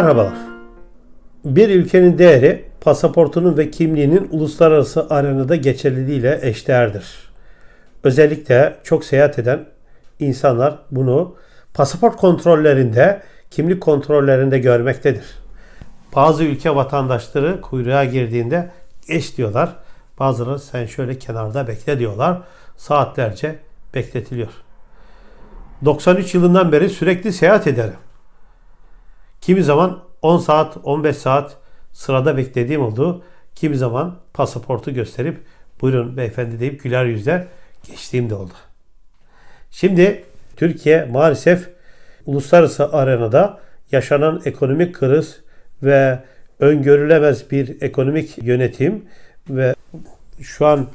Merhabalar. Bir ülkenin değeri pasaportunun ve kimliğinin uluslararası arenada geçerliliğiyle eşdeğerdir. Özellikle çok seyahat eden insanlar bunu pasaport kontrollerinde, kimlik kontrollerinde görmektedir. Bazı ülke vatandaşları kuyruğa girdiğinde geç diyorlar. Bazıları sen şöyle kenarda bekle diyorlar. Saatlerce bekletiliyor. 93 yılından beri sürekli seyahat ederim. Kimi zaman 10 saat, 15 saat sırada beklediğim oldu. Kimi zaman pasaportu gösterip buyurun beyefendi deyip güler yüzle geçtiğim de oldu. Şimdi Türkiye maalesef uluslararası arenada yaşanan ekonomik kriz ve öngörülemez bir ekonomik yönetim ve şu an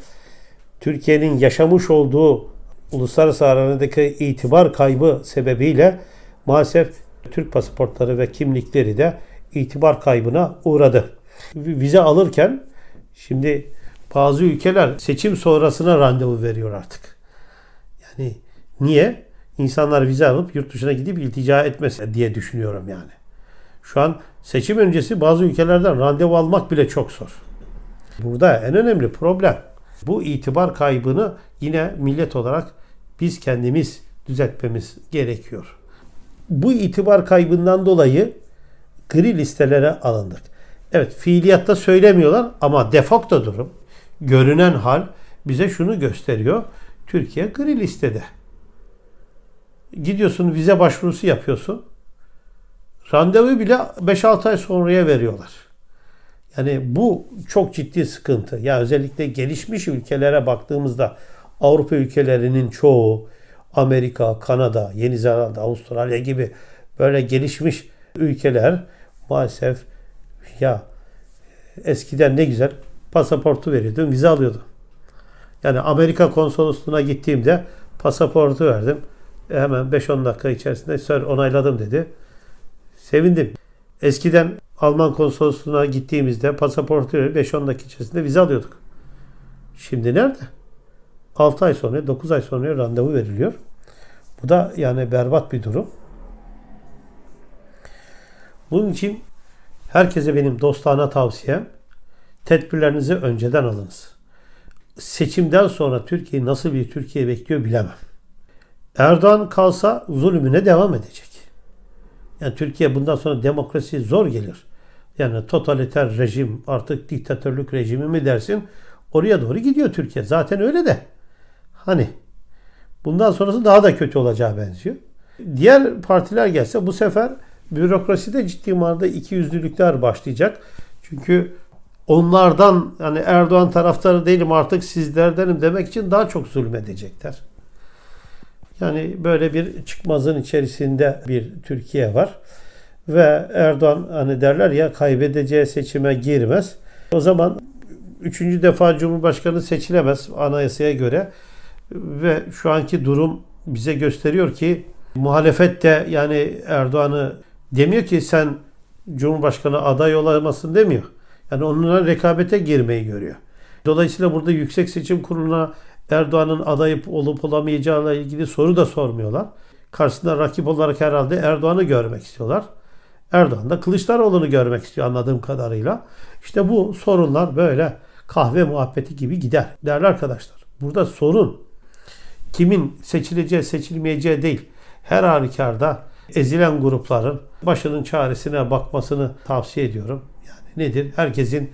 Türkiye'nin yaşamış olduğu uluslararası arenadaki itibar kaybı sebebiyle maalesef Türk pasaportları ve kimlikleri de itibar kaybına uğradı. Vize alırken şimdi bazı ülkeler seçim sonrasına randevu veriyor artık. Yani niye? İnsanlar vize alıp yurt dışına gidip iltica etmesin diye düşünüyorum yani. Şu an seçim öncesi bazı ülkelerden randevu almak bile çok zor. Burada en önemli problem bu itibar kaybını yine millet olarak biz kendimiz düzeltmemiz gerekiyor. Bu itibar kaybından dolayı gri listelere alındık. Evet fiiliyatta söylemiyorlar ama defakto durum, görünen hal bize şunu gösteriyor. Türkiye gri listede. Gidiyorsun vize başvurusu yapıyorsun. Randevu bile 5-6 ay sonraya veriyorlar. Yani bu çok ciddi sıkıntı. Ya özellikle gelişmiş ülkelere baktığımızda Avrupa ülkelerinin çoğu Amerika, Kanada, Yeni Zelanda, Avustralya gibi böyle gelişmiş ülkeler maalesef ya eskiden ne güzel pasaportu veriyordum, vize alıyordum. Yani Amerika konsolosluğuna gittiğimde pasaportu verdim. Hemen 5-10 dakika içerisinde sir onayladım dedi. Sevindim. Eskiden Alman konsolosluğuna gittiğimizde pasaportu 5-10 dakika içerisinde vize alıyorduk. Şimdi nerede? 6 ay sonra, 9 ay sonra randevu veriliyor. Bu da yani berbat bir durum. Bunun için herkese benim dostane tavsiyem tedbirlerinizi önceden alınız. Seçimden sonra Türkiye nasıl bir Türkiye bekliyor bilemem. Erdoğan kalsa zulmüne devam edecek. Yani Türkiye bundan sonra demokrasi zor gelir. Yani totaliter rejim artık diktatörlük rejimi mi dersin? Oraya doğru gidiyor Türkiye. Zaten öyle de. Hani bundan sonrası daha da kötü olacağı benziyor. Diğer partiler gelse bu sefer bürokraside ciddi manada iki yüzlülükler başlayacak. Çünkü onlardan yani Erdoğan taraftarı değilim artık sizlerdenim demek için daha çok zulmedecekler. Yani böyle bir çıkmazın içerisinde bir Türkiye var. Ve Erdoğan hani derler ya kaybedeceği seçime girmez. O zaman üçüncü defa Cumhurbaşkanı seçilemez anayasaya göre. Ve şu anki durum bize gösteriyor ki muhalefet de yani Erdoğan'ı demiyor ki sen Cumhurbaşkanı aday olamazsın demiyor. Yani onunla rekabete girmeyi görüyor. Dolayısıyla burada Yüksek Seçim Kurulu'na Erdoğan'ın adayıp olup olamayacağıyla ilgili soru da sormuyorlar. Karşısında rakip olarak herhalde Erdoğan'ı görmek istiyorlar. Erdoğan da Kılıçdaroğlu'nu görmek istiyor anladığım kadarıyla. İşte bu sorunlar böyle kahve muhabbeti gibi gider. Değerli arkadaşlar burada sorun kimin seçileceği seçilmeyeceği değil. Her halükarda ezilen grupların başının çaresine bakmasını tavsiye ediyorum. Yani nedir? Herkesin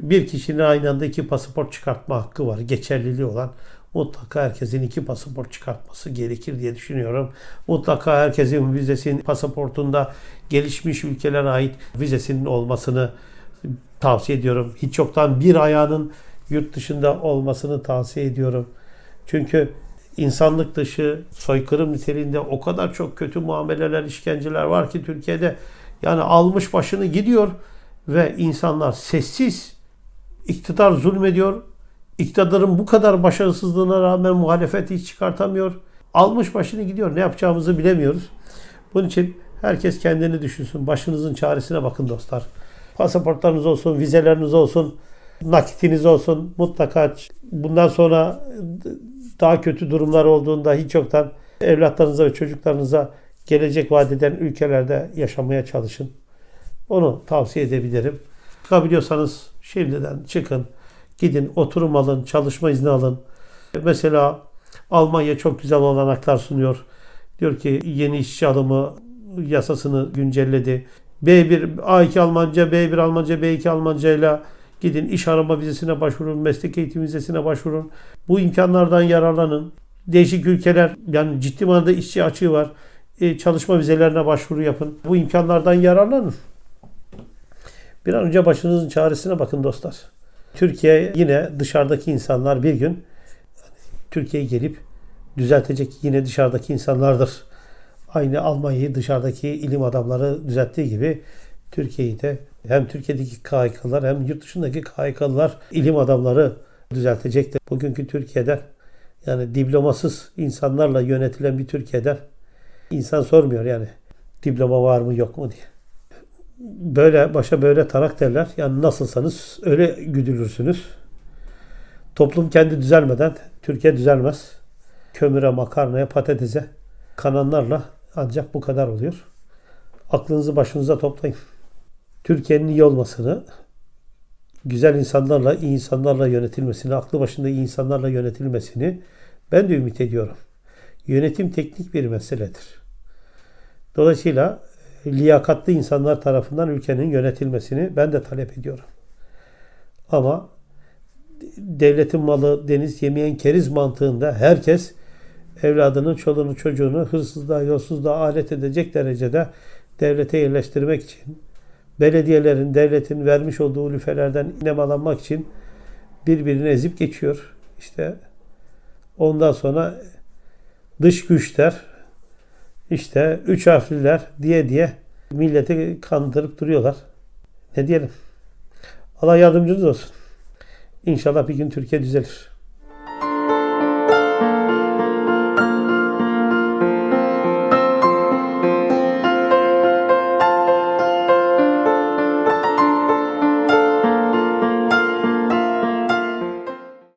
bir kişinin aynı anda iki pasaport çıkartma hakkı var. Geçerliliği olan mutlaka herkesin iki pasaport çıkartması gerekir diye düşünüyorum. Mutlaka herkesin vizesinin pasaportunda gelişmiş ülkelere ait vizesinin olmasını tavsiye ediyorum. Hiç yoktan bir ayağının yurt dışında olmasını tavsiye ediyorum. Çünkü insanlık dışı soykırım niteliğinde o kadar çok kötü muameleler, işkenceler var ki Türkiye'de yani almış başını gidiyor ve insanlar sessiz iktidar zulmediyor. İktidarın bu kadar başarısızlığına rağmen muhalefet hiç çıkartamıyor. Almış başını gidiyor. Ne yapacağımızı bilemiyoruz. Bunun için herkes kendini düşünsün. Başınızın çaresine bakın dostlar. Pasaportlarınız olsun, vizeleriniz olsun, nakitiniz olsun. Mutlaka bundan sonra daha kötü durumlar olduğunda hiç yoktan evlatlarınıza ve çocuklarınıza gelecek vadeden ülkelerde yaşamaya çalışın. Onu tavsiye edebilirim. Çıkabiliyorsanız şimdiden çıkın. Gidin oturum alın, çalışma izni alın. Mesela Almanya çok güzel olanaklar sunuyor. Diyor ki yeni işçi alımı yasasını güncelledi. B1, A2 Almanca, B1 Almanca, B2 Almanca ile gidin iş arama vizesine başvurun, meslek eğitim vizesine başvurun. Bu imkanlardan yararlanın. Değişik ülkeler yani ciddi manada işçi açığı var. E, çalışma vizelerine başvuru yapın. Bu imkanlardan yararlanın. Bir an önce başınızın çaresine bakın dostlar. Türkiye yine dışarıdaki insanlar bir gün Türkiye'ye gelip düzeltecek yine dışarıdaki insanlardır. Aynı Almanya'yı dışarıdaki ilim adamları düzelttiği gibi Türkiye'yi de hem Türkiye'deki KHK'lar hem yurt dışındaki KHK'lılar ilim adamları düzeltecektir. Bugünkü Türkiye'de yani diplomasız insanlarla yönetilen bir Türkiye'de insan sormuyor yani diploma var mı yok mu diye. Böyle başa böyle tarak derler. Yani nasılsanız öyle güdülürsünüz. Toplum kendi düzelmeden Türkiye düzelmez. Kömüre, makarnaya, patatese kananlarla ancak bu kadar oluyor. Aklınızı başınıza toplayın. Türkiye'nin iyi olmasını, güzel insanlarla, iyi insanlarla yönetilmesini, aklı başında iyi insanlarla yönetilmesini ben de ümit ediyorum. Yönetim teknik bir meseledir. Dolayısıyla e, liyakatlı insanlar tarafından ülkenin yönetilmesini ben de talep ediyorum. Ama devletin malı deniz yemeyen keriz mantığında herkes evladının, çoluğunu, çocuğunu hırsızlığa, yolsuzluğa alet edecek derecede devlete yerleştirmek için, belediyelerin, devletin vermiş olduğu lüfelerden nemalanmak için birbirini ezip geçiyor. İşte ondan sonra dış güçler, işte üç harfliler diye diye milleti kandırıp duruyorlar. Ne diyelim? Allah yardımcınız olsun. İnşallah bir gün Türkiye düzelir.